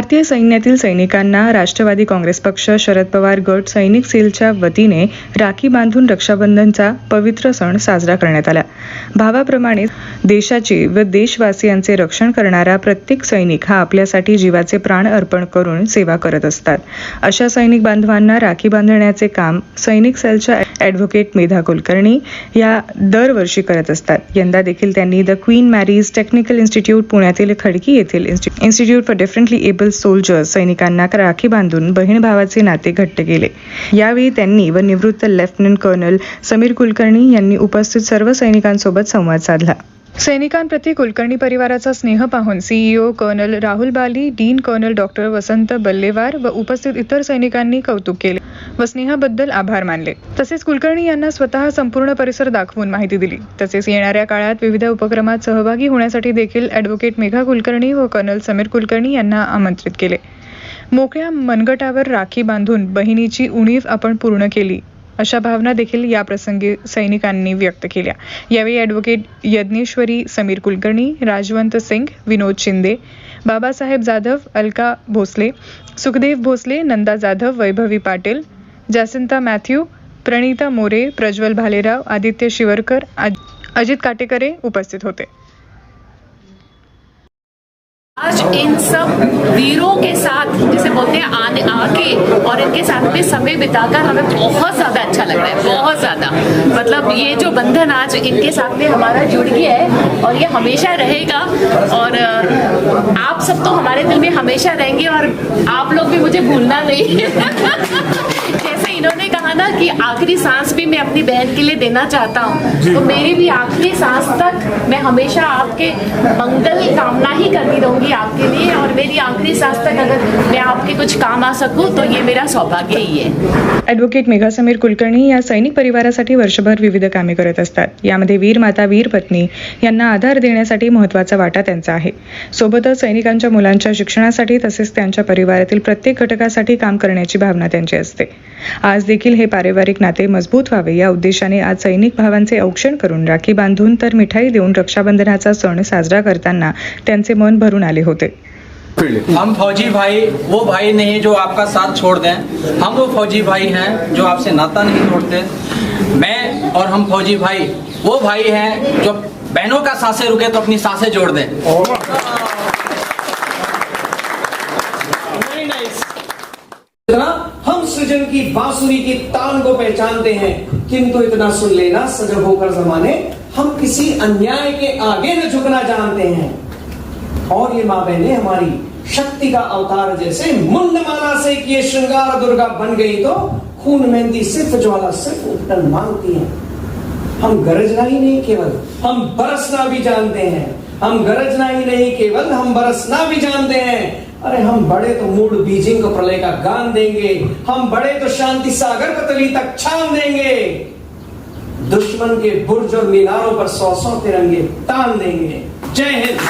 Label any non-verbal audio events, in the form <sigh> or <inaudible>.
भारतीय सैन्यातील सैनिकांना राष्ट्रवादी काँग्रेस पक्ष शरद पवार गट सैनिक सेलच्या वतीने राखी बांधून रक्षाबंधनचा पवित्र सण साजरा करण्यात आला. भावाप्रमाणे देशाचे व देशवासियांचे रक्षण करणारा प्रत्येक सैनिक हा आपल्यासाठी जीवाचे प्राण अर्पण करून सेवा करत असतात. अशा सैनिक बांधवांना राखी बांधण्याचे काम सैनिक सेलच्या ॲडव्होकेट मेधा कुलकर्णी या दरवर्षी करत असतात. यंदा देखील त्यांनी the queen Mary's technical institute पुण्यातील खडकी येथील institute for differently able soldiers सैनिकांना राखी बांधून बहीण भावाचे नाते घट्ट केले. यावेळी त्यांनी व निवृत्त लेफ्टनंट कर्नल समीर कुलकर्णी यांनी उपस्थित सर्व सैनिकांसोबत संवाद साधला. सैनिकांप्रती कुलकर्णी परिवाराचा स्नेह पाहून CEO colonel Rahul Bali dean colonel doctor Vasant Ballewar व उपस्थित इतर सैनिकांनी कौतुक केले. व स्नेहाबद्दल आभार मानले. तसेच कुलकर्णी यांना स्वतः संपूर्ण परिसर दाखवून माहिती दिली. तसेच येणाऱ्या काळात विविध उपक्रमात सहभागी होण्यासाठी देखील ॲडव्होकेट मेघा कुलकर्णी व कर्नल समीर कुलकर्णी यांना आमंत्रित केले. मोकळ्या मनगटावर राखी बांधून बहिणीची उणीव आपण पूर्ण केली. अशा भावना देखील या प्रसंगी सैनिकांनी व्यक्त केल्या. यावेळी advocate Yajneshwari Sameer Kulkarni Rajwant Singh Vinod Shinde Babasaheb Jadhav Alka Bhosale Sukhdev Bhosale Nanda Jadhav Vaibhavi Patil Jacinta Mathew, Pranita More, Prajwal Bhalerao, Aditya Shivarkar Ajit Katekare उपस्थित होते. आज इन सब वीरों के साथ, जिसे बोलते हैं आने, आके, और इनके साथ में समय बिताकर हमें बहुत ज़्यादा अच्छा लग रहा है, बहुत ज़्यादा। मतलब ये जो बंधन आज इनके साथ में हमारा जुड़ गया है, और ये हमेशा रहेगा, और आप सब तो हमारे दिल में हमेशा रहेंगे, और आप लोग भी मुझे भूलना नहीं। <laughs> कहा ना कि आखिरी सांस भी मैं अपनी बहन के लिए देना चाहता हूँ। तो मेरी भी आखिरी सांस तक मैं हमेशा आपके मंगल कामना ही करती रहूंगी आपके मेरी आखिरी सांस तक अगर मैं आपके कुछ काम आ सकूं तो ये मेरा सौभाग्य ही है। ॲडव्होकेट मेघा समीर कुलकर्णी या सैनिक परिवारासाठी वर्षभर विविध कामे करत असतात. यामध्ये वीर माता वीर पत्नी यांना आधार देण्यासाठी महत्त्वाचा वाटा त्यांचा आहे. सोबतच सैनिकांच्या मुलांच्या शिक्षणासाठी तसेच त्यांच्या परिवारातील प्रत्येक घटकासाठी काम करण्याची भावना त्यांची असते. आज देखील हे पारिवारिक नाते मजबूत व्हावे या उद्देशाने आज सैनिक भावांचे औक्षण करून राखी बांधून तर मिठाई देऊन रक्षाबंधनाचा सण साजरा करताना त्यांचे मन भरून आले होते. हम फौजी भाई वो भाई नहीं जो आपका साथ छोड़ दें। हम वो फौजी भाई हैं जो आपसे नाता नहीं तोड़ते मैं और हम फौजी भाई वो भाई हैं जो बहनों का साँसें रुके तो अपनी साँसें जोड़ दें। हम सृजन की बांसुरी की तान को पहचानते हैं। किंतु इतना सुन लेना सजग होकर जमाने हम किसी अन्याय के आगे न झुकना जानते हैं। और ये माँ बहने हमारी शक्ति का अवतार जैसे मुंड माला से किए श्रृंगार दुर्गा बन गई तो खून मेहंदी सिर्फ़ ज्वाला सिर्फ़ उपटन मांगती है। हम गरजना ही नहीं केवल, हम बरसना भी जानते हैं। हम गरजना ही नहीं केवल, हम बरसना भी जानते हैं। अरे हम बड़े तो मूड बीजिंग को प्रलय का गान देंगे। हम बड़े तो शांति सागर पतली तक छान देंगे। दुश्मन के बुर्ज और मीनारों पर सौ सौ तिरंगे तान देंगे। जय हिंद।